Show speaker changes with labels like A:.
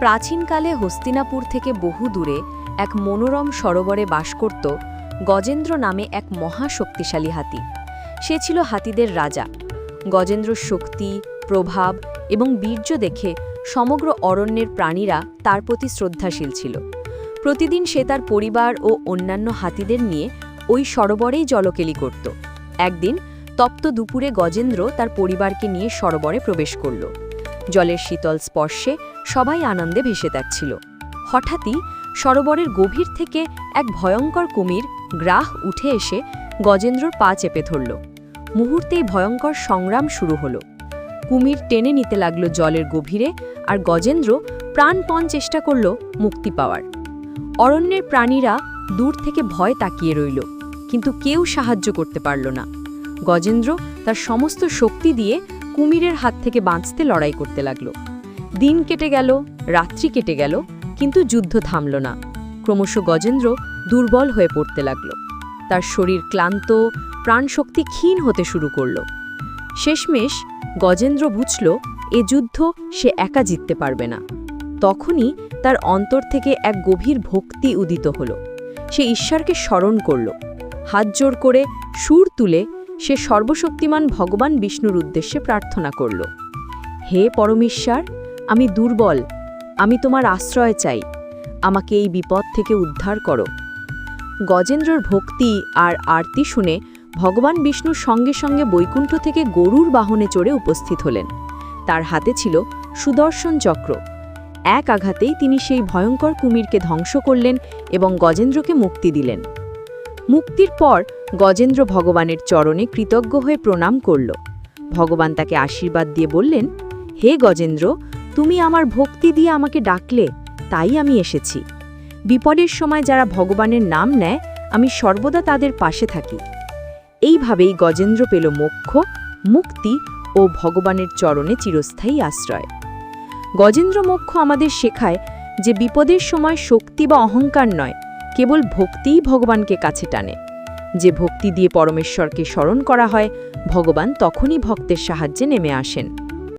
A: প্রাচীনকালে হস্তিনাপুর থেকে বহু দূরে এক মনোরম সরোবরে বাস করত গজেন্দ্র নামে এক মহা শক্তিশালী হাতি। সে ছিল হাতিদের রাজা। গজেন্দ্র শক্তি, প্রভাব এবং বীর্য দেখে সমগ্র অরণ্যের প্রাণীরা তার প্রতি শ্রদ্ধাশীল ছিল। প্রতিদিন সে তার পরিবার ও অন্যান্য হাতিদের নিয়ে ওই সরোবরেই জলকেলি করত। একদিন তপ্ত দুপুরে গজেন্দ্র তার পরিবারকে নিয়ে সরোবরে প্রবেশ করল। জলের শীতল স্পর্শে সবাই আনন্দে ভেসে যাচ্ছিল। হঠাৎই সরোবরের গভীর থেকে এক ভয়ঙ্কর কুমির গ্রাহ উঠে এসে গজেন্দ্রর পা চেপে ধরল। মুহূর্তেই ভয়ঙ্কর সংগ্রাম শুরু হলো। কুমির টেনে নিতে লাগল জলের গভীরে আর গজেন্দ্র প্রাণপণ চেষ্টা করল মুক্তি পাওয়ার। অরণ্যের প্রাণীরা দূর থেকে ভয় তাকিয়ে রইল, কিন্তু কেউ সাহায্য করতে পারল না। গজেন্দ্র তার সমস্ত শক্তি দিয়ে কুমিরের হাত থেকে বাঁচতে লড়াই করতে লাগল। দিন কেটে গেল, রাত্রি কেটে গেল, কিন্তু যুদ্ধ থামল না। ক্রমশ গজেন্দ্র দুর্বল হয়ে পড়তে লাগল। তার শরীর ক্লান্ত, প্রাণশক্তি ক্ষীণ হতে শুরু করল। শেষমেশ গজেন্দ্র বুঝল, এ যুদ্ধ সে একা জিততে পারবে না। তখনই তার অন্তর থেকে এক গভীর ভক্তি উদিত হল। সে ঈশ্বরকে স্মরণ করল। হাত জোর করে সুর তুলে সে সর্বশক্তিমান ভগবান বিষ্ণুর উদ্দেশ্যে প্রার্থনা করল, হে পরমেশ্বর, আমি দুর্বল, আমি তোমার আশ্রয় চাই, আমাকে এই বিপদ থেকে উদ্ধার করো গজেন্দ্রর ভক্তি আর আরতি শুনে ভগবান বিষ্ণুর সঙ্গে সঙ্গে বৈকুণ্ঠ থেকে গরুর বাহনে চড়ে উপস্থিত হলেন। তার হাতে ছিল সুদর্শন চক্র। এক আঘাতেই তিনি সেই ভয়ঙ্কর কুমিরকে ধ্বংস করলেন এবং গজেন্দ্রকে মুক্তি দিলেন। মুক্তির পর গজেন্দ্র ভগবানের চরণে কৃতজ্ঞ হয়ে প্রণাম করল। ভগবান তাকে আশীর্বাদ দিয়ে বললেন, হে গজেন্দ্র, তুমি আমার ভক্তি দিয়ে আমাকে ডাকলে, তাই আমি এসেছি। বিপদের সময় যারা ভগবানের নাম নেয়, আমি সর্বদা তাদের পাশে থাকি এইভাবেই গজেন্দ্র পেল মোক্ষ, মুক্তি ও ভগবানের চরণে চিরস্থায়ী আশ্রয়। গজেন্দ্র মোক্ষ আমাদের শেখায় যে বিপদের সময় শক্তি বা অহংকার নয় কেবল ভক্তিই ভগবানকে কাছে টানে। যে ভক্তি দিয়ে পরমেশ্বরকে স্মরণ করা হয়, ভগবান তখনই ভক্তের সাহায্যে নেমে আসেন।